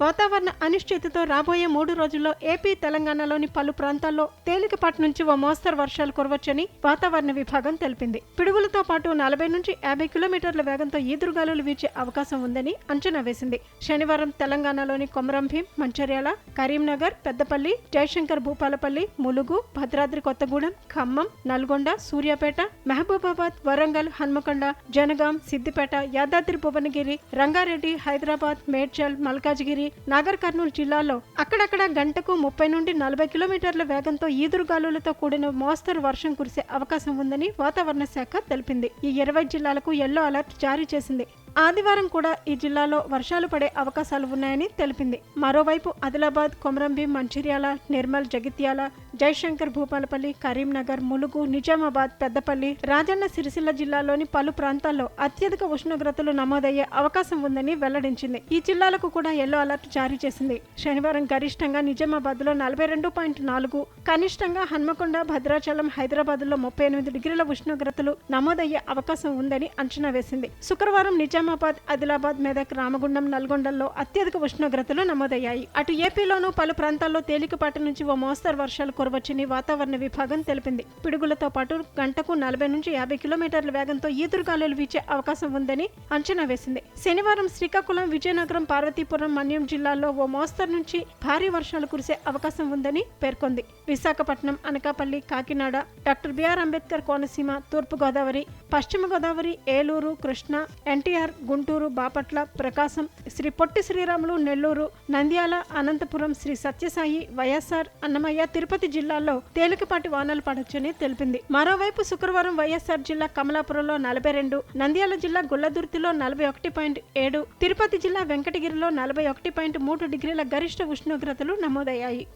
వాతావరణ అనిశ్చితితో రాబోయే మూడు రోజుల్లో ఏపీ తెలంగాణలోని పలు ప్రాంతాల్లో తేలికపాటి నుంచి ఓ మోస్తరు వర్షాలు కురవచ్చని వాతావరణ విభాగం తెలిపింది. పిడుగులతో పాటు నలభై నుంచి యాభై కిలోమీటర్ల వేగంతో ఈదురుగాలులు వీచే అవకాశం ఉందని అంచనా వేసింది. శనివారం తెలంగాణలోని కొమరంభీం మంచిర్యాల కరీంనగర్ పెద్దపల్లి జయశంకర్ భూపాలపల్లి ములుగు భద్రాద్రి కొత్తగూడెం ఖమ్మం నల్గొండ సూర్యాపేట మహబూబాబాద్ వరంగల్ హన్మకొండ జనగాం సిద్దిపేట యాదాద్రి భువనగిరి రంగారెడ్డి హైదరాబాద్ మేడ్చల్ మల్కాజ్గిరి నాగర్ కర్నూలు జిల్లాలో అక్కడక్కడ గంటకు ముప్పై నుండి నలభై కిలోమీటర్ల వేగంతో ఈదురుగాలులతో కూడిన మోస్తరు వర్షం కురిసే అవకాశం ఉందని వాతావరణ శాఖ తెలిపింది. ఈ ఇరవై జిల్లాలకు ఎల్లో అలర్ట్ జారీ చేసింది. ఆదివారం కూడా ఈ జిల్లాలో వర్షాలు పడే అవకాశాలు ఉన్నాయని తెలిపింది. మరోవైపు ఆదిలాబాద్ కొమరంభీం మంచిర్యాల నిర్మల్ జగిత్యాల జయశంకర్ భూపాలపల్లి కరీంనగర్ ములుగు నిజామాబాద్ పెద్దపల్లి రాజన్న సిరిసిల్ల జిల్లాలోని పలు ప్రాంతాల్లో అత్యధిక ఉష్ణోగ్రతలు నమోదయ్యే అవకాశం ఉందని వెల్లడించింది. ఈ జిల్లాలకు కూడా ఎల్లో అలర్ట్ జారీ చేసింది. శనివారం గరిష్టంగా నిజామాబాద్లో నలభై రెండు పాయింట్ నాలుగు కనిష్టంగా హన్మకొండ భద్రాచలం హైదరాబాద్లో ముప్పై ఎనిమిది డిగ్రీల ఉష్ణోగ్రతలు నమోదయ్యే అవకాశం ఉందని అంచనా వేసింది. శుక్రవారం నిజామాబాద్ ఆదిలాబాద్ మెదక్ రామగుండం నల్గొండల్లో అత్యధిక ఉష్ణోగ్రతలు నమోదయ్యాయి. అటు ఏపీలోనూ పలు ప్రాంతాల్లో తేలికపాటి నుంచి ఓ మోస్తరు వర్షాలు కురవచ్చని వాతావరణ విభాగం తెలిపింది. పిడుగులతో పాటు గంటకు నలభై నుంచి యాభై కిలోమీటర్ల వేగంతో ఈదురుగాలులు వీచే అవకాశం ఉందని అంచనా వేసింది. శనివారం శ్రీకాకుళం విజయనగరం పార్వతీపురం మన్యం జిల్లాల్లో ఓ మోస్తరు నుంచి భారీ వర్షాలు కురిసే అవకాశం ఉందని పేర్కొంది. Visakhapatnam Anakapalli Kakinada doctor B R Ambedkar Konaseema తూర్పు గోదావరి పశ్చిమ గోదావరి ఏలూరు కృష్ణ ఎన్టీఆర్ గుంటూరు బాపట్ల ప్రకాశం శ్రీ పొట్టి శ్రీరాములు నెల్లూరు నంద్యాల అనంతపురం శ్రీ సత్యసాయి వైఎస్ఆర్ అన్నమయ్య తిరుపతి జిల్లాల్లో తేలికపాటి వానలు పడొచ్చని తెలిపింది. మరోవైపు శుక్రవారం వైఎస్ఆర్ జిల్లా కమలాపురంలో నలభై రెండు నంద్యాల జిల్లా గుల్లదుర్తిలో నలభై ఒకటి పాయింట్ ఏడు తిరుపతి జిల్లా వెంకటగిరిలో నలభై ఒకటి పాయింట్ మూడు డిగ్రీల గరిష్ట ఉష్ణోగ్రతలు నమోదయ్యాయి.